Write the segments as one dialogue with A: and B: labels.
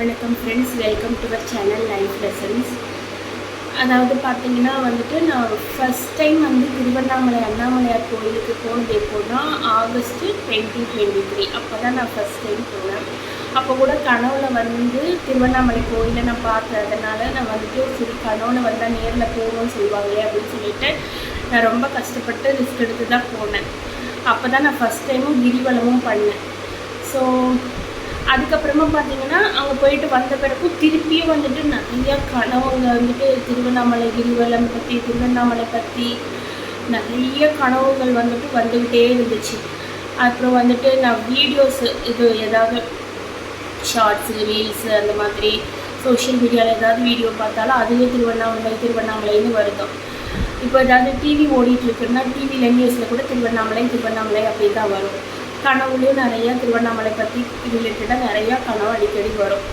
A: வணக்கம் friends welcome to our channel life lessons அதாவது பார்த்தீங்கன்னா வந்துட்டு நான் ஃபஸ்ட் டைம் வந்து திருவண்ணாமலை அண்ணாமலையார் கோயிலுக்கு போனது எப்போன்னா ஆகஸ்ட்டு டுவெண்ட்டி டுவெண்ட்டி த்ரீ அப்போ தான் நான் ஃபஸ்ட் டைம் போனேன். அப்போ கூட கனவுல வந்து திருவண்ணாமலை கோயிலை நான் பார்த்ததுனால நான் வந்துட்டு சரி கனவுல வந்தால் நேரில் போகணும்னு சொல்லுவாங்களே அப்படின்னு சொல்லிட்டு நான் ரொம்ப கஷ்டப்பட்டு ரிஸ்க் எடுத்து தான் போனேன். அப்போ தான் நான் ஃபஸ்ட் டைமும் கிரிவலமும் பண்ணேன். ஸோ அதுக்கப்புறமா பார்த்தீங்கன்னா அங்கே போயிட்டு வந்த பிறகு திருப்பியும் வந்துட்டு நிறையா கனவுங்க வந்துட்டு திருவண்ணாமலை கிரிவலம் பற்றி திருவண்ணாமலை பற்றி நிறைய கனவுகள் வந்துட்டு வந்துக்கிட்டே இருந்துச்சு. அப்புறம் வந்துட்டு நான் வீடியோஸ் இது ஏதாவது ஷார்ட்ஸு ரீல்ஸு அந்த மாதிரி சோஷியல் மீடியாவில் ஏதாவது வீடியோ பார்த்தாலும் அதுவே திருவண்ணாமலை திருவண்ணாமலைன்னு வருதும். இப்போ ஏதாவது டிவி ஓடிட்டுருக்குன்னா டிவியில் நியூஸில் கூட திருவண்ணாமலை திருவண்ணாமலை அப்படி தான் வரும். கனவுலையும் நிறையா திருவண்ணாமலை பற்றி ரிலேட்டடாக நிறையா கனவு அடிக்கடி வரும்.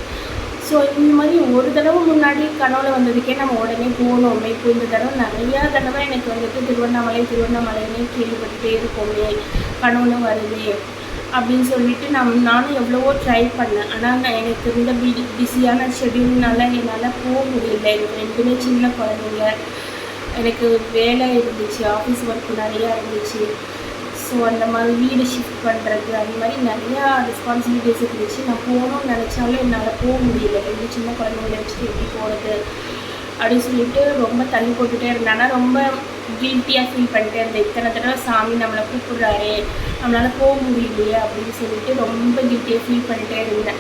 A: ஸோ இந்த மாதிரி ஒரு தடவை முன்னாடி கனவுல வந்ததுக்கே நம்ம உடனே போகணுமே இப்போ இந்த தடவை நிறையா தடவை எனக்கு வந்துட்டு திருவண்ணாமலை திருவண்ணாமலைன்னு கேள்விப்பட்டுட்டே இருக்கோமே கனவுல வருது அப்படின்னு சொல்லிட்டு நம் நானும் எவ்வளவோ ட்ரை பண்ணேன். ஆனால் நான் எனக்கு இருந்த பி பிஸியான ஷெடியூல்னால என்னால் போக முடியல. எனக்கு ரெண்டுமே சின்ன குழந்தைங்க. எனக்கு வேலை இருந்துச்சு ஆஃபீஸ் ஒர்க் நிறையா இருந்துச்சு. ஸோ அந்த மாதிரி வீடு ஷிஃப்ட் பண்ணுறது அந்த மாதிரி நிறையா ரெஸ்பான்சிபிலிட்டிஸ் இருந்துச்சு நான் போகணும்னு நினச்சாலும் என்னால் போக முடியல. ரெண்டு சின்ன குழந்தைங்கள வச்சுட்டு எப்படி போகிறது அப்படின்னு சொல்லிட்டு ரொம்ப தள்ளி போட்டுகிட்டே இருந்தேன். ரொம்ப கில்ட்டியாக ஃபீல் பண்ணிட்டே இருந்தேன். இத்தனை தடவை சாமி நம்மளை கூப்பிடுறாரு நம்மளால் போக முடியலையே அப்படின்னு சொல்லிட்டு ரொம்ப கில்ட்டியாக ஃபீல் பண்ணிட்டே இருந்தேன்.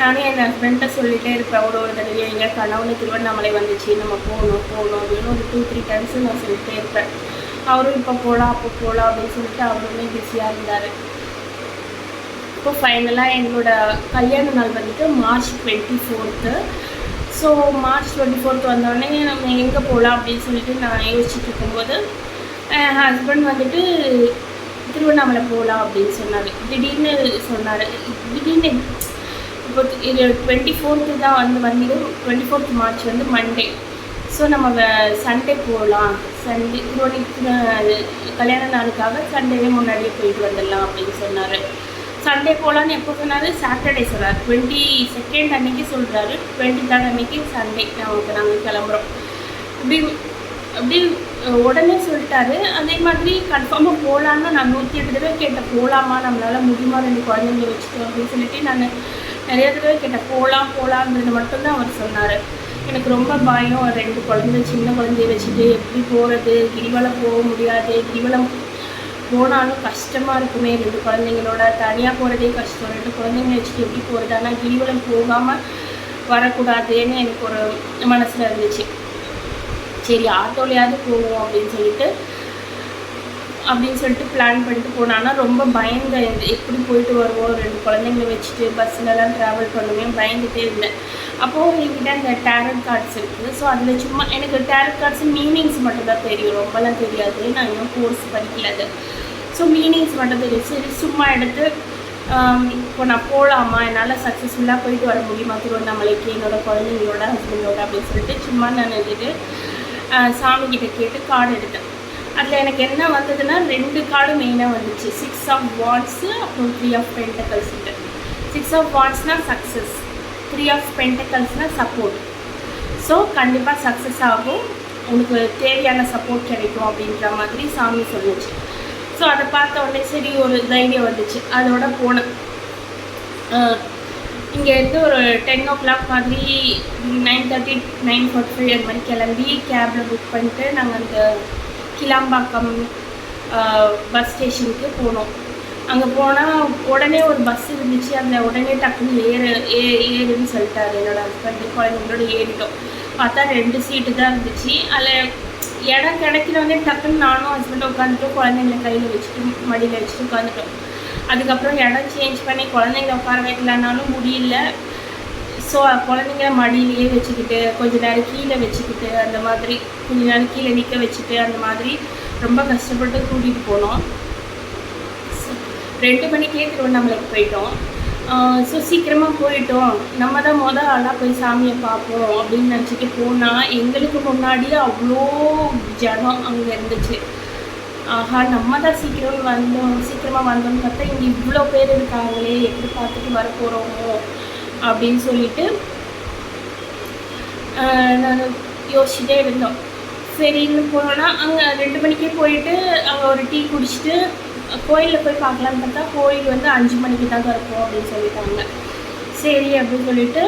A: நானும் என் ஹஸ்பண்ட்டை சொல்லிகிட்டே இருப்பேன் ஒரு ஒரு தடவை எங்கள் கனவுல திருவண்ணாமலை வந்துச்சு. நம்ம போகணும் போகணும் அப்படின்னு ஒரு டூ த்ரீ டைம்ஸும் நான் சொல்லிகிட்டே இருப்பேன். அவரும் இப்போ போகலாம் அப்போ போகலாம் அப்படின்னு சொல்லிட்டு அவருமே பிஸியாக இருந்தார். இப்போ ஃபைனலாக எங்களோட கல்யாண நாள் வந்துட்டு March twenty fourth so March twenty fourth வந்தோடனே நம்ம எங்கே போகலாம் அப்படின்னு சொல்லிட்டு நான் யோசிச்சுட்டு இருக்கும்போது என் ஹஸ்பண்ட் வந்துட்டு திருவண்ணாமலை போகலாம் அப்படின்னு சொன்னார். திடீர்னு சொன்னார். திடீர்னு இப்போ இது டுவெண்ட்டி ஃபோர்த்து தான் வந்து வந்து டுவெண்ட்டி ஃபோர்த் மார்ச் வந்து மண்டே ஸோ நம்ம சண்டே போகலாம் சண்டே திருவண்ணி கல்யாண நாளுக்காக சண்டேவே முன்னாடியே போயிட்டு வந்துடலாம் அப்படின்னு சொன்னார். சண்டே போகலான்னு எப்போ சொன்னார்? சாட்டர்டே சொன்னார். டுவெண்ட்டி செகண்ட் அன்னைக்கு சொல்கிறாரு டுவெண்ட்டி தேர்ட் அன்னைக்கு சண்டே நமக்கு நாங்கள் கிளம்புறோம். அப்படி அப்படி உடனே சொல்லிட்டாரு. அதே மாதிரி கன்ஃபார்மாக போகலான்னு நான் நூற்றி எட்டு தடவை கேட்டேன். போகலாமா நம்மளால் முடியுமா? ரெண்டு குழந்தைங்க வச்சுட்டோம் அப்படின்னு சொல்லிட்டு நான் நிறைய தடவை கேட்டேன். போகலாம் போகலான்றது மட்டும்தான் அவர் சொன்னார். எனக்கு ரொம்ப பயம். ரெண்டு குழந்தை சின்ன குழந்தைய வச்சுட்டு எப்படி போகிறது கிரிவலம் போக முடியாது. கிரிவலம் போனாலும் கஷ்டமாக இருக்குமே ரெண்டு குழந்தைங்களோட. தனியாக போகிறதே கஷ்டம். ரெண்டு குழந்தைங்க வச்சுட்டு எப்படி போகிறது ஆனால் கிரிவலம் போகாமல் வரக்கூடாதுன்னு எனக்கு ஒரு மனசில் இருந்துச்சு. சரி ஆட்டோலையாவது போவோம் அப்படின்னு சொல்லிட்டு அப்படின்னு சொல்லிட்டு பிளான் பண்ணிட்டு போனான்னா ரொம்ப பயந்தேன் எப்படி போயிட்டு வருவோம்? ரெண்டு குழந்தைங்கள வச்சுட்டு பஸ்லலாம் ட்ராவல் பண்ணுவேன் பயந்துகிட்டே இருந்தேன். அப்போது உங்கள்கிட்ட அந்த டேரட் கார்ட்ஸ் இருக்குது. ஸோ அதில் சும்மா எனக்கு டேரட் கார்ட்ஸ் மீனிங்ஸ் மட்டும்தான் தெரியும். ரொம்பலாம் தெரியாது. நான் இன்னும் கோர்ஸ் படிக்கல அது ஸோ மீனிங்ஸ் மட்டும் தெரியும். சரி சும்மா எடுத்து இப்போ நான் போகலாமா என்னால் சக்ஸஸ்ஃபுல்லாக போயிட்டு வர முடியுமா? திருவண்ணாமலைக்கு என்னோடய குழந்தைங்களோட ஹஸ்பண்டோட அப்படின்னு சொல்லிட்டு சும்மா நான் எழுதிட்டு சாமிக்கிட்ட கேட்டு கார்டு எடுத்தேன். அதில் எனக்கு என்ன வந்ததுன்னா ரெண்டு கார்டு மெயினாக வந்துச்சு. சிக்ஸ் ஆஃப் வாட்ஸு அப்புறம் three of pentacles six of வாட்ஸ்னால் success three of பென்டக்கல்ஸில் சப்போர்ட் ஸோ கண்டிப்பாக சக்ஸஸ் ஆகும். உங்களுக்கு தேவையான சப்போர்ட் கிடைக்கும் அப்படின்ற மாதிரி சாமி சொல்லுச்சு. ஸோ அதை பார்த்த உடனே சரி ஒரு தைரியம் வந்துச்சு. அதோட போனேன். இங்கேருந்து ஒரு டென் ஓ கிளாக் மாதிரி nine thirty nine forty five அந்த மாதிரி கிளம்பி கேபில் புக் பண்ணிட்டு நாங்கள் அந்த கிளாம்பாக்கம் பஸ் ஸ்டேஷனுக்கு போனோம். அங்கே போனால் உடனே ஒரு பஸ் இருந்துச்சு. அந்த உடனே டக்குன்னு ஏறு ஏ ஏறுன்னு சொல்லிட்டாரு என்னோடய ஹஸ்பண்டு குழந்தைங்களோட ஏறிட்டோம். பார்த்தா ரெண்டு சீட்டு தான் இருந்துச்சு. அதில் இடம் கிடைக்கிறவங்க டக்குன்னு நானும் ஹஸ்பண்டும் உட்காந்துட்டோம் குழந்தைங்கள கையில் வச்சுட்டு மடியில் வச்சுட்டு உட்காந்துட்டோம் அதுக்கப்புறம் இடம் சேஞ்ச் பண்ணி குழந்தைங்கள உட்கார வைக்கலனாலும் முடியல. ஸோ குழந்தைங்கள மடியிலேயே வச்சுக்கிட்டு கொஞ்ச நேரம் கீழே வச்சுக்கிட்டு அந்த மாதிரி கொஞ்ச நேரம் கீழே நிற்க வச்சுட்டு அந்த மாதிரி ரொம்ப கஷ்டப்பட்டு கூட்டிகிட்டு போனோம். ரெண்டு மணிக்கே திருவண்ணாமலைக்கு போயிட்டோம். ஸோ சீக்கிரமாக போயிட்டோம். நம்ம தான் மொதல் ஆளாக போய் சாமியை பார்ப்போம் அப்படின்னு நினச்சிட்டு போனால் எங்களுக்கு முன்னாடியே அவ்வளோ ஜனம் அங்கே இருந்துச்சு. ஆஹா நம்ம தான் சீக்கிரம் வந்தோம் சீக்கிரமாக வந்தோம்னு பார்த்தா இங்கே இவ்வளோ பேர் இருக்காங்களே எப்படி பார்த்துட்டு வர போகிறோமோ அப்படின்னு சொல்லிட்டு நாங்கள் யோசிச்சுட்டே இருந்தோம். சரின்னு போனோன்னா அங்கே ரெண்டு மணிக்கே போயிட்டு அங்கே ஒரு டீ குடிச்சிட்டு கோயிலில் போய் பார்க்கலான்னு பார்த்தா கோயில் வந்து அஞ்சு மணிக்கு தான் திறப்போம் அப்படின்னு சொல்லிட்டாங்க. சரி அப்படின்னு சொல்லிட்டு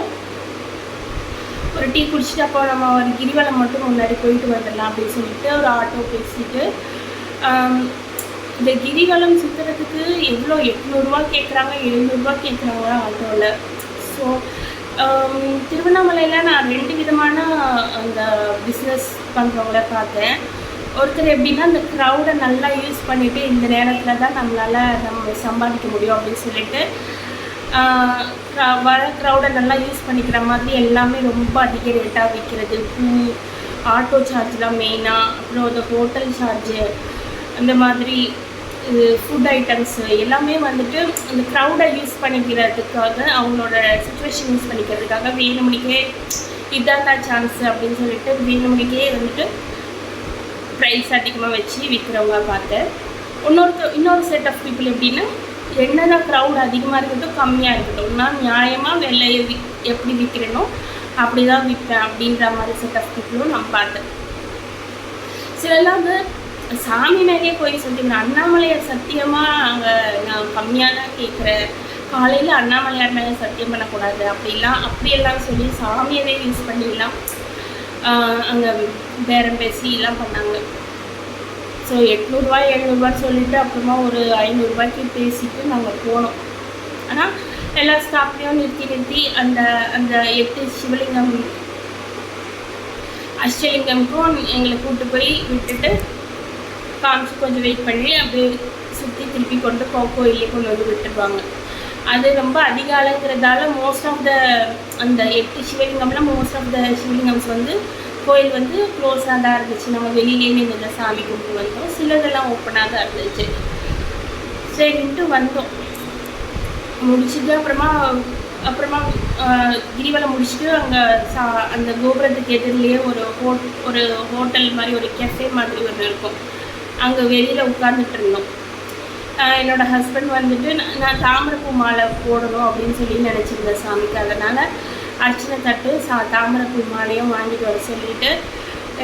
A: ஒரு டீ குடிச்சிட்டு அப்போ நம்ம ஒரு கிரிவலம் மட்டும் முன்னாடி போயிட்டு வந்துடலாம் அப்படின்னு சொல்லிட்டு ஒரு ஆட்டோ பேசிட்டு இந்த கிரிவலம் சுற்றுறதுக்கு எவ்வளோ எட்நூறுரூவா கேட்குறாங்க எழுநூறுபா கேட்குறாங்க ஆட்டோவில் ஸோ திருவண்ணாமலையில் நான் ரெண்டு விதமான அந்த பிஸ்னஸ் பண்ணுறவங்கள பார்த்தேன். ஒருத்தர் எப்படின்னா அந்த க்ரௌடை நல்லா யூஸ் பண்ணிவிட்டு இந்த நேரத்தில் தான் நம்மளால் நம்ம சம்பாதிக்க முடியும் அப்படின்னு சொல்லிட்டு வர க்ரௌடை நல்லா யூஸ் பண்ணிக்கிற மாதிரி எல்லாமே ரொம்ப அதிக ரேட்டாக விற்கிறது பூ ஆட்டோ சார்ஜ்லாம் மெயினாக அப்புறம் அந்த ஹோட்டல் சார்ஜு அந்த மாதிரி இது ஃபுட் ஐட்டம்ஸு எல்லாமே வந்துட்டு அந்த க்ரௌடை யூஸ் பண்ணிக்கிறதுக்காக அவங்களோட சுச்சுவேஷன் யூஸ் பண்ணிக்கிறதுக்காக வேணுமணிக்கே இதான் தான் சான்ஸு அப்படின்னு சொல்லிட்டு வேணுமணிக்கே வந்துட்டு ப்ரைஸ் அதிகமாக வச்சு விற்கிறவங்க பார்த்தேன். இன்னொருத்த இன்னொரு செட் ஆஃப் பீப்புள் எப்படின்னா என்னென்ன க்ரௌட் அதிகமாக இருக்கட்டும் கம்மியாக இருக்கட்டும். நான் நியாயமாக வெள்ளையை வி எப்படி விற்கிறேனோ அப்படி தான் விற்பேன் அப்படின்ற மாதிரி செட் ஆஃப் பீப்புளும் நான் பார்த்தேன். சிலலாம் வந்து சாமி மேலேயே போய் சொல்லிட்டு அண்ணாமலையார் சத்தியமாக அங்கே நான் கம்மியாக தான் கேட்குறேன். காலையில் அண்ணாமலையார் மேலே சத்தியம் பண்ணக்கூடாது அப்படிலாம் அப்படியெல்லாம் சொல்லி சாமியவே யூஸ் பண்ணிடலாம். அங்கே பேரம் பேசி எல்லாம் பண்ணாங்க. ஸோ எட்நூறுரூவா எழுநூறுபான்னு சொல்லிவிட்டு அப்புறமா ஒரு ஐநூறுரூவாய்க்கு பேசிட்டு நாங்கள் போனோம். ஆனால் எல்லா ஸ்டாப்லேயும் நிறுத்தி நிறுத்தி அந்த அந்த எட்டு சிவலிங்கம் அஷ்டலிங்கம்க்கும் எங்களை கூப்பிட்டு போய் விட்டுட்டு காமிச்சு கொஞ்சம் வெயிட் பண்ணி அப்படியே சுற்றி திருப்பி கொண்டு கோயிலே கொண்டு வந்து விட்டுருவாங்க. அது ரொம்ப அதிகாலங்கிறதால மோஸ்ட் ஆஃப் த அந்த எட்டு சிவலிங்கம்லாம் மோஸ்ட் ஆஃப் த சிவலிங்கம்ஸ் வந்து கோயில் வந்து க்ளோஸாக தான் இருந்துச்சு. நம்ம வெளியிலே நின்று சாமி கும்பிட்டு வந்தோம். சிலதெல்லாம் ஓப்பனாக தான் இருந்துச்சு. சரின்ட்டு வந்தோம். முடிச்சுட்டு அப்புறமா அப்புறமா கிரிவலம் முடிச்சுட்டு அங்கே சா அந்த கோபுரத்துக்கு எதிரிலேயே ஒரு ஹோட் ஒரு ஹோட்டல் மாதிரி ஒரு கெஃபே மாதிரி ஒன்று இருக்கும். அங்கே வெளியில் உட்காந்துட்டு இருந்தோம். என்னோட ஹஸ்பண்ட் வந்துட்டு நான் தாமரைப்பூ மாலை போடணும் அப்படின்னு சொல்லி நினச்சிருந்தேன் சாமிக்கு. அதனால் அர்ச்சனை தட்டு சா தாமரைப்பூ மாலையும் வாங்கிட்டு வர சொல்லிவிட்டு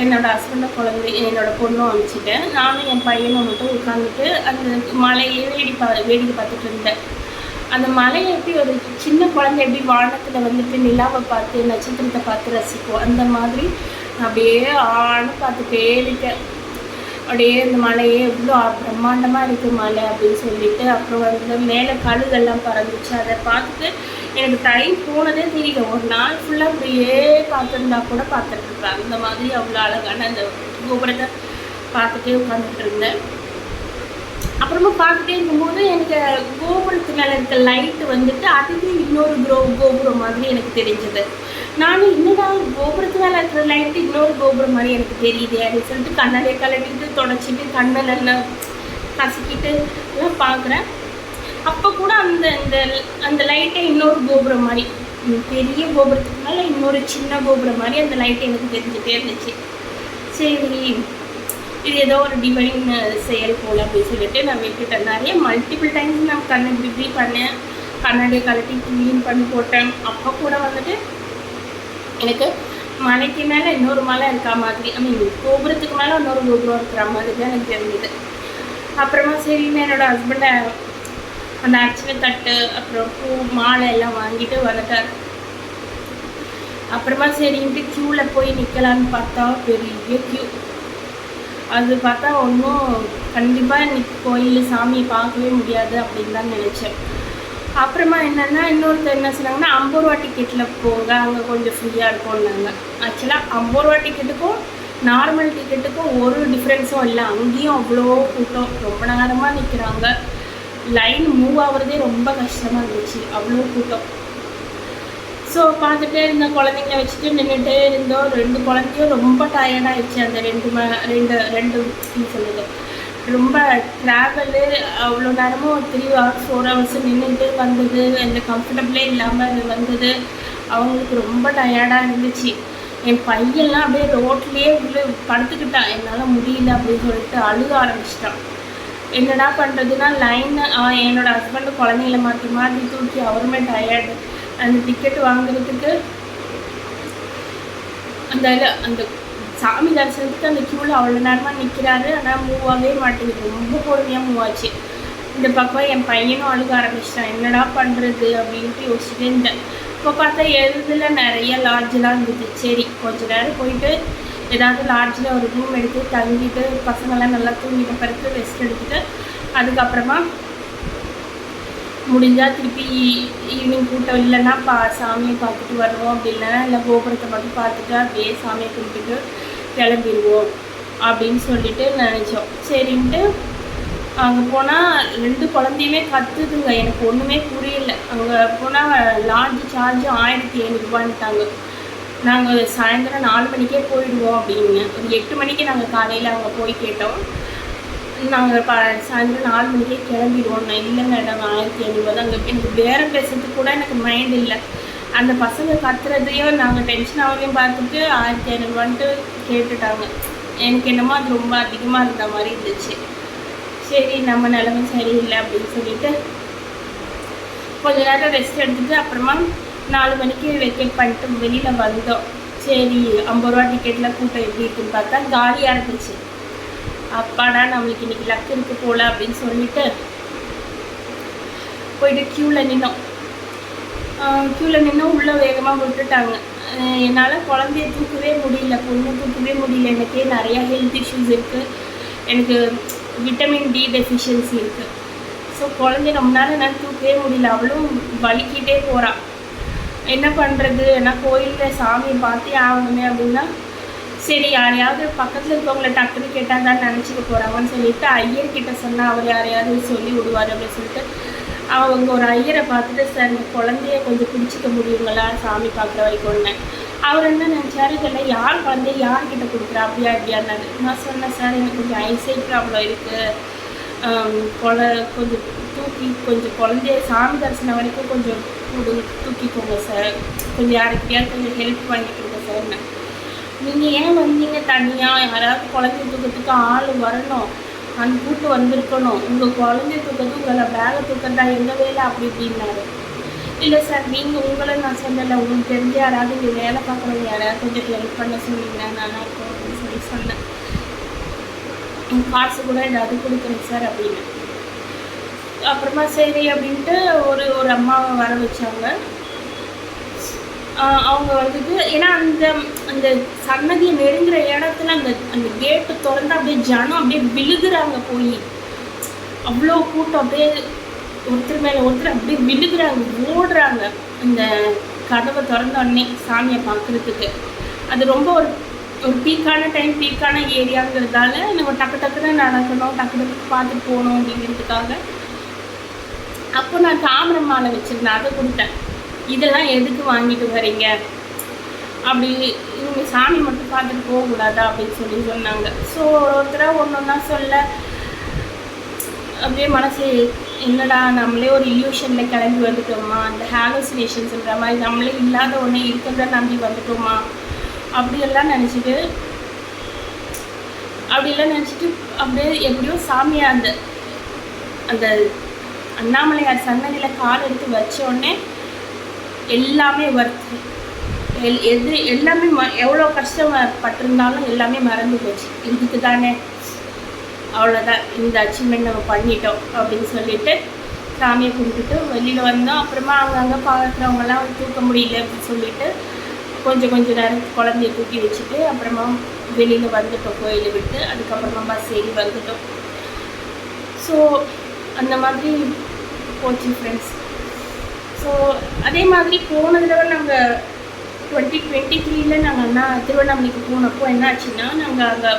A: என்னோடய ஹஸ்பண்டை குழந்தை என்னோடய பொண்ணும் அனுப்பிச்சிட்டேன். நானும் என் பையனும் மட்டும் உட்காந்துட்டு அந்த மலையை வேடி பா வேடிக்கை பார்த்துட்டு இருந்தேன். அந்த மலையை எப்படி ஒரு சின்ன குழந்தை எப்படி வானத்தில் வந்துட்டு நிலாவை பார்த்து நட்சத்திரத்தை பார்த்து ரசிக்கும்? அந்த மாதிரி அப்படியே ஆணு பார்த்துட்டே இருக்கேன் அப்படியே இந்த மலையே எவ்வளோ பிரம்மாண்டமாக இருக்குது மலை அப்படின்னு சொல்லிட்டு அப்புறம் வந்து மேலே கழுகெல்லாம் பறந்துச்சு. அதை பார்த்துட்டு எனக்கு டைம் போனதே தெரியல. ஒரு நாள் ஃபுல்லாக அப்படியே பார்த்துருந்தா கூட பார்த்துட்டு இருப்பேன் அந்த மாதிரி அவ்வளோ அழகான அந்த கோபுரத்தை பார்த்துட்டே உட்காந்துட்டு இருந்தேன். அப்புறமா பார்த்துட்டே இருக்கும்போது எனக்கு கோபுரத்து மேலே இருக்க லைட்டு வந்துட்டு அதுவே இன்னொரு கோ கோபுரம் மாதிரி எனக்கு தெரிஞ்சது. நானும் இன்னும் கோபுரத்து மேலே இன்னொரு கோபுரம் மாதிரி எனக்கு தெரியுது அப்படின்னு சொல்லிட்டு கண்ணாலே கலட்டிட்டு தொடச்சிட்டு கண்ணில் எல்லாம் கசக்கிட்டு எல்லாம் பார்க்குறேன். அப்போ கூட அந்த இந்த அந்த லைட்டை இன்னொரு கோபுரம் மாதிரி பெரிய கோபுரத்துக்கு மேலே இன்னொரு சின்ன கோபுரம் மாதிரி அந்த லைட் எனக்கு தெரிஞ்சுட்டே இருந்துச்சு. சரி இது ஏதோ ஒரு டிவைன் செயல் போல் அப்படின்னு சொல்லிட்டு நான் விட்டுட்டேன். நிறைய மல்டிபிள் டைம்ஸ் நான் கண்ணை இப்படி பண்ணேன். கண்ணாடியை கலட்டி க்ளீன் பண்ணி போட்டேன். அப்போ கூட வந்துட்டு எனக்கு மலைக்கு மேலே இன்னொரு மலை இருக்கா மாதிரி ஐ மீன் கோபுரத்துக்கு மேலே இன்னொரு கோபுரம் இருக்கிற மாதிரி தான் எனக்கு தெரிஞ்சது. அப்புறமா சரின்னு என்னோடய ஹஸ்பண்டை அந்த அர்ச்சனை தட்டு அப்புறம் பூ மாலை எல்லாம் வாங்கிட்டு வந்துட்டார். அப்புறமா சரின்ட்டு க்யூவில் போய் நிற்கலான்னு பார்த்தா பெரிய க்யூ அது பார்த்தா ஒன்றும் கண்டிப்பாக இன்னைக்கு கோயில் சாமியை பார்க்கவே முடியாது அப்படின்னு தான் நினச்சேன். அப்புறமா என்னென்னா இன்னொருத்தர் என்ன சொன்னாங்கன்னா ஐம்பது ரூபா டிக்கெட்டில் போங்க அங்கே கொஞ்சம் ஃப்ரீயாக இருக்கும்னாங்க. ஆக்சுவலாக ஐம்பது ரூபா டிக்கெட்டுக்கும் நார்மல் டிக்கெட்டுக்கும் ஒரு டிஃப்ரென்ஸும் இல்லை. அங்கேயும் அவ்வளோ கூட்டம். ரொம்ப நேரமாக நிற்கிறாங்க லைன் மூவ் ஆகுறதே ரொம்ப கஷ்டமாக இருந்துச்சு. அவ்வளோ கூட்டம். ஸோ பார்த்துட்டே இருந்த குழந்தைங்கள வச்சுட்டு நின்றுட்டே இருந்தோம். ரெண்டு குழந்தையும் ரொம்ப டயர்டாகிடுச்சு அந்த ரெண்டு ம ரெண்டு ரெண்டு சொல்லுது ரொம்ப ட்ராவலு அவ்வளோ நேரமும் த்ரீ ஹவர்ஸ் ஃபோர் ஹவர்ஸ் நின்றுட்டு வந்தது. அந்த கம்ஃபர்டபுளே இல்லாமல் அது வந்தது. அவங்களுக்கு ரொம்ப டயர்டாக இருந்துச்சு. என் பையன்லாம் அப்படியே ரோட்லேயே உள்ள படுத்துக்கிட்டான். என்னால் முடியல அப்படின்னு சொல்லிட்டு அழுக ஆரம்பிச்சிட்டான். என்னடா பண்ணுறதுன்னா லைன் என்னோடய ஹஸ்பண்டு குழந்தைங்கள மாற்றி மாற்றி தூக்கி அவருமே டயர்டு அந்த டிக்கெட் வாங்குறதுக்கு அந்த அந்த சாமி தரிசனத்துக்கு அந்த க்யூவில் அவ்வளோ நேரமாக நிற்கிறாரு ஆனால் மூவ் ஆகவே மாட்டேங்குது. ரொம்ப பொறுமையாக மூவ் ஆச்சு இந்த பக்கம் என் பையனும் அழுக ஆரம்பிச்சிட்டான். என்னடா பண்ணுறது அப்படின்ட்டு யோசிச்சுட்டே இருந்தேன். இப்போ பார்த்தா எழுதுல நிறைய லாட்ஜெலாம் இருந்துச்சு சரி கொஞ்ச நேரம் போயிட்டு ஏதாவது லாட்ஜில் ஒரு ரூம் எடுத்து தங்கிட்டு பசங்கள்லாம் நல்லா தூங்கிட்ட பிறகு ரெஸ்ட் எடுத்துட்டு அதுக்கப்புறமா முடிஞ்சால் திருப்பி ஈவினிங் கூட்டம் இல்லைன்னா பா சாமியை பார்த்துட்டு வருவோம் அப்படி இல்லைன்னா இல்லை கோபுரத்தை மட்டும் பார்த்துட்டு அப்படியே சாமியை கும்பிட்டுட்டு கிளம்பிடுவோம் அப்படின்னு சொல்லிட்டு நினச்சோம். சரின்ட்டு அங்கே போனால் ரெண்டு குழந்தையுமே கற்றுதுங்க எனக்கு ஒன்றுமே புரியல. அங்கே போனால் லாட்ஜ் சார்ஜ் ஆயிரத்தி ஐநூறுரூபான்ட்டாங்க நாங்கள் சாயந்தரம் நாலு மணிக்கே போயிடுவோம் அப்படின்னு. ஒரு எட்டு மணிக்கு நாங்கள் காலையில் அங்கே போய் கேட்டோம். நாங்கள் ப சாயந்தரம் நாலு மணிக்கே கிளம்பிடுவோம். நான் இல்லை மேடம் ஆயிரத்தி ஐநூறுபா தான் அங்கே எனக்கு பேரம் பேசுறதுக்கு கூட எனக்கு மைண்ட் இல்லை. அந்த பசங்க கத்துறதையும் நாங்கள் டென்ஷன் ஆகலையும் பார்த்துட்டு ஆயிரத்தி ஐநூறுபான்ட்டு கேட்டுட்டாங்க. எனக்கு என்னமோ அது ரொம்ப அதிகமாக இருந்த மாதிரி இருந்துச்சு. சரி நம்ம நிலைமை சரியில்லை அப்படின்னு சொல்லிட்டு கொஞ்ச நேரம் ரெஸ்ட் எடுத்துட்டு அப்புறமா நாலு மணிக்கு வெக்கேட் பண்ணிட்டு வெளியில் வந்தோம். சரி ஐம்பது ரூபா டிக்கெட்டில் கூட்டம் எப்படி இருக்குன்னு பார்த்தா காலியாக இருந்துச்சு. அப்பாடா நம்மளுக்கு இன்னைக்கு லக் இருக்கு போல அப்படின்னு சொல்லிட்டு போயிட்டு க்யூவில் நின்னோம். க்யூவில் நின்று உள்ளே வேகமாக விட்டுட்டாங்க. என்னால் குழந்தைய தூக்கவே முடியல பொண்ணு தூக்கவே முடியல. எனக்கே நிறையா ஹெல்த் இஷ்யூஸ் இருக்குது எனக்கு விட்டமின் டி டெஃபிஷியன்சி இருக்குது ஸோ குழந்தைய ரொம்ப நேரம் என்னால் தூக்கவே முடியல. அவளும் வலிக்கிட்டே போகிறாள் என்ன பண்ணுறது ஏன்னா கோயிலில் சாமியை பார்த்தே ஆகணுமே அப்படின்னா சரி யாரையாவது பக்கத்தில் இருக்கவங்கள டக்குன்னு கேட்டால் தான் நினச்சிக்க போகிறாங்கன்னு சொல்லிட்டு ஐயர்கிட்ட சொன்னால் அவர் யாரையாவது சொல்லி விடுவார் அப்படின்னு சொல்லிட்டு அவங்க ஒரு ஐயரை பார்த்துட்டு சார் இந்த குழந்தைய கொஞ்சம் பிடிச்சிக்க முடியுங்களா? சாமி பார்க்குற வரைக்கும்னு அவர் என்ன நினச்சார்? இதெல்லாம் யார் குழந்தைய யார்கிட்ட கொடுக்குறா? அப்படியா இப்படியான்னாரு. நான் சொன்னேன் சார் எனக்கு கொஞ்சம் ஐசைட் ப்ராப்ளம் இருக்குது கொல கொஞ்சம் தூக்கி கொஞ்சம் குழந்தைய சாமி தரிசனம் வரைக்கும் கொஞ்சம் கொடு தூக்கிக்கோங்க சார். கொஞ்சம் யாருக்கிட்டையாவது கொஞ்சம் ஹெல்ப் பண்ணி கொடுங்க சார்னு நீங்கள் ஏன் வந்தீங்க தனியாக யாராவது குழந்தைய தூக்கத்துக்கு ஆள் வரணும். அந்த கூட்டு வந்திருக்கணும். உங்கள் குழந்தைய தூக்கிறது உங்களை பேகை தூக்கிறதா எங்கள் வேலை? அப்படி இப்படின்னாரு. இல்லை சார் நீங்கள் உங்களை நான் சொல்லலை உங்களுக்கு தெரிஞ்ச யாராவது இங்கே வேலை பார்க்குறவங்க யாராவது கொஞ்சம் ஹெல்ப் பண்ண சொன்னீங்கன்னா நல்லாயிருக்கும் அப்படின்னு சொல்லி சொன்னேன். காசு கூட ஏதாவது கொடுக்குறேன் சார் அப்படின்னு. அப்புறமா சரி அப்படின்ட்டு ஒரு ஒரு அம்மாவை வர வச்சாங்க. அவங்க வந்துட்டு ஏன்னா அந்த அந்த சன்னதியை நெருங்குற இடத்துல அந்த அந்த கேட்டு திறந்து அப்படியே ஜனம் அப்படியே விழுகிறாங்க போய். அவ்வளோ கூட்டம் அப்படியே ஒருத்தர் மேலே ஒருத்தர் அப்படியே விழுகிறாங்க ஓடுறாங்க அந்த கதவை திறந்த உடனே சாமியை பார்க்குறதுக்கு. அது ரொம்ப ஒரு ஒரு பீக்கான டைம் பீக்கான ஏரியாங்கிறதால நம்ம டக்கு டக்குன்னு நடக்கணும் டக்கு டக்கு பார்த்துட்டு போகணும் அப்படிங்கிறதுக்காக. அப்போ நான் தாமிரம் மாலை வச்சுருந்தேன் அதை கொடுத்தேன். இதெல்லாம் எதுக்கு வாங்கிட்டு வரீங்க? அப்படி இவங்க சாமி மட்டும் பார்த்துட்டு போகக்கூடாதா அப்படின்னு சொல்லி சொன்னாங்க. ஸோ ஒருத்தராக ஒன்று ஒன்றா சொல்ல அப்படியே மனசு என்னடா நம்மளே ஒரு இல்யூஷனில் கிளம்பி வந்துட்டோமா? அந்த ஹாலுசினேஷன்ஸ்ன்ற மாதிரி நம்மளே இல்லாத ஒன்று இருக்கிறத நம்பி வந்துட்டோமா? அப்படியெல்லாம் நினச்சிட்டு அப்படியெல்லாம் நினச்சிட்டு அப்படியே எப்படியோ சாமியை அந்த அந்த அண்ணாமலையார் சன்னதியில் கால் எடுத்து வச்ச உடனே எல்லாமே ஒர்த்து எல் எது எல்லாமே ம எவ்வளோ கஷ்டப்பட்டிருந்தாலும் எல்லாமே மறந்து போச்சு. இதுக்கு தானே அவ்வளோதான் இந்த அச்சீவ்மெண்ட் நம்ம பண்ணிட்டோம் அப்படின்னு சொல்லிட்டு சாமியை கும்பிட்டுட்டு வெளியில் வந்தோம். அப்புறமா அங்கங்கே பார்க்குறவங்கலாம் தூக்க முடியல அப்படின்னு சொல்லிட்டு கொஞ்சம் கொஞ்சம் நேரம் குழந்தைய தூக்கி வச்சுட்டு அப்புறமா வெளியில் வந்துட்டோம் கோயிலை விட்டு. அதுக்கப்புறமா பஸ் ஏறி வந்துட்டோம். ஸோ அந்த மாதிரி போச்சு ஃப்ரெண்ட்ஸ் ஸோ அதே மாதிரி போன தடவை நாங்கள் டுவெண்ட்டி டுவெண்ட்டி த்ரீல நாங்கள் அண்ணா திருவண்ணாமலைக்கு போனப்போ என்ன ஆச்சுன்னா நாங்கள் அங்கே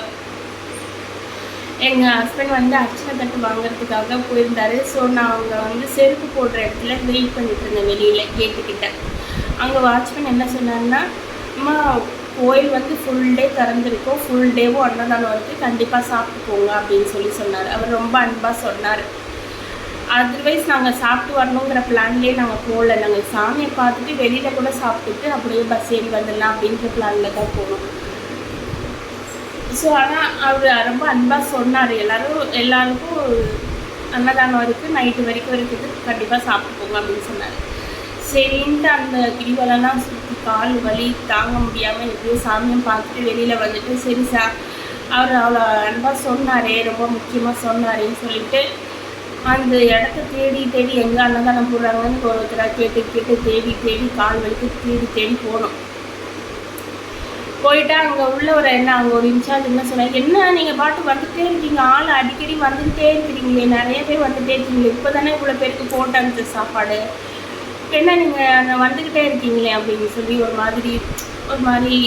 A: எங்கள் ஹஸ்பண்ட் வந்து அர்ச்சனை தட்டு வாங்குறதுக்காக போயிருந்தாரு. ஸோ நான் அங்கே வந்து செருப்பு போடுற இடத்துல வெயிட் பண்ணிட்டு இருந்தேன் வெளியில் கேட்டுக்கிட்ட அங்கே வாட்ச்மேன் என்ன சொன்னாருன்னா அம்மா கோயில் வந்து ஃபுல் டே திறந்துருக்கும். ஃபுல் டேவும் அன்னதானம் இருக்குது கண்டிப்பாக சாப்பிட்டு போங்க அப்படின்னு சொல்லி சொன்னார். அவர் ரொம்ப அன்பாக சொன்னார். அதர்வைஸ் நாங்கள் சாப்பிட்டு வரணுங்கிற பிளான்லேயே நாங்கள் போகல. நாங்கள் சாமியை பார்த்துட்டு வெளியில் கூட சாப்பிட்டுட்டு அப்படியே பஸ் ஏறி வந்துடலாம் அப்படின்ற பிளானில் தான் போனோம். ஸோ ஆனால் அவர் ரொம்ப அன்பாக சொன்னார். எல்லோரும் எல்லாருக்கும் அன்னதானம் இருக்குது நைட்டு வரைக்கும் இருக்குது. கண்டிப்பாக சாப்பிட்டு போங்க அப்படின்னு சொன்னார். சரின்ட்டு அந்த கிரிவலெல்லாம் சுற்றி கால் வலி தாங்க முடியாமல் எப்படியோ சாமியும் பார்த்துட்டு வெளியில் வந்துட்டு சரி சார் அவர் அவ்வளோ அன்பாக சொன்னாரே ரொம்ப முக்கியமாக சொன்னாரேன்னு சொல்லிட்டு அந்த இடத்த தேடி தேடி எங்கே அன்னதானம் போடுறாங்கன்னு ஒருத்தராக கேட்டு கேட்டு தேடி தேடி கால் வலிக்கு தேடி தேடி போனோம். போயிட்டா அங்கே உள்ள ஒரு என்ன அங்கே ஒரு இன்சார்ஜ் என்ன சொன்னாங்க என்ன நீங்கள் பாட்டு வந்துகிட்டே இருக்கீங்க ஆள் அடிக்கடி வந்துக்கிட்டே இருக்கிறீங்களே நிறைய பேர் வந்துகிட்டே இருக்கீங்களே இப்போ தானே இவ்வளோ பேருக்கு போட்டாங்க சாப்பாடு. என்ன நீங்கள் அங்கே வந்துக்கிட்டே இருக்கீங்களே? அப்படின்னு சொல்லி ஒரு மாதிரி ஒரு மாதிரி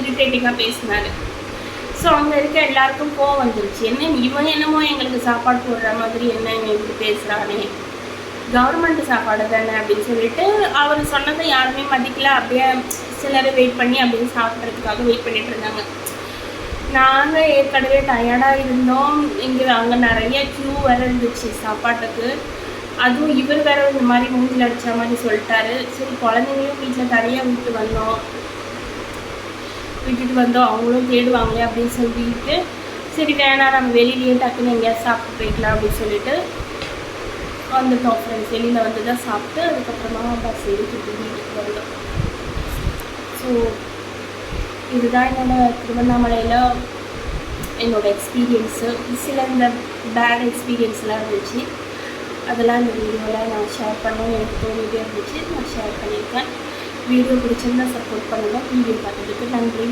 A: இரிட்டேட்டிங்காக பேசினாரு. ஸோ அங்கே இருக்க எல்லாருக்கும் கோவம் வந்துருச்சு. என்ன இவன் என்னமோ எங்களுக்கு சாப்பாடு போடுற மாதிரி என்ன எங்களுக்கு பேசுகிறானே கவர்மெண்ட் சாப்பாடு தானே அப்படின்னு சொல்லிட்டு அவர் சொன்னதை யாருமே மதிக்கல. அப்படியே சிலர் வெயிட் பண்ணி அப்படின்னு சாப்பிட்றதுக்காக வெயிட் பண்ணிட்டு இருந்தாங்க. நாங்கள் ஏற்கனவே டயர்டாக இருந்தோம். இங்கே அங்கே நிறைய க்யூ வேறு இருந்துச்சு சாப்பாட்டுக்கு. அதுவும் இவர் வேற இந்த மாதிரி மூஞ்சில் அடித்த மாதிரி சொல்லிட்டாரு. சரி குழந்தைங்களையும் வீட்டில் தனியாக விட்டு வந்தோம். விட்டுட்டு வந்தோம். அவங்களும் தேடுவாங்களே அப்படின்னு சொல்லிட்டு சரி வேணாம் நம்ம வெளியிலேயே டக்குன்னு எங்கேயாவது சாப்பிட்டு போய்க்கலாம் அப்படின்னு சொல்லிட்டு வந்துட்டோம் ஃப்ரெண்ட்ஸ் வெளியில் வந்து தான் சாப்பிட்டு அதுக்கப்புறமா பஸ் ஏறிக்கிட்டு வீட்டுக்கு வந்தோம். ஸோ இதுதான் என்னோடய திருவண்ணாமலையில் என்னோடய எக்ஸ்பீரியன்ஸு சில இந்த பேட் எக்ஸ்பீரியன்ஸ்லாம் இருந்துச்சு. அதெல்லாம் இந்த வீடியோவில் நான் ஷேர் பண்ண எனக்கு தோணிட்டே இருந்துச்சு. நான் ஷேர் பண்ணியிருக்கேன். வீடியோ பிடிச்சிருந்தா சப்போர்ட் பண்ணுங்கள் வீடியோ பார்த்ததுக்கு நன்றி.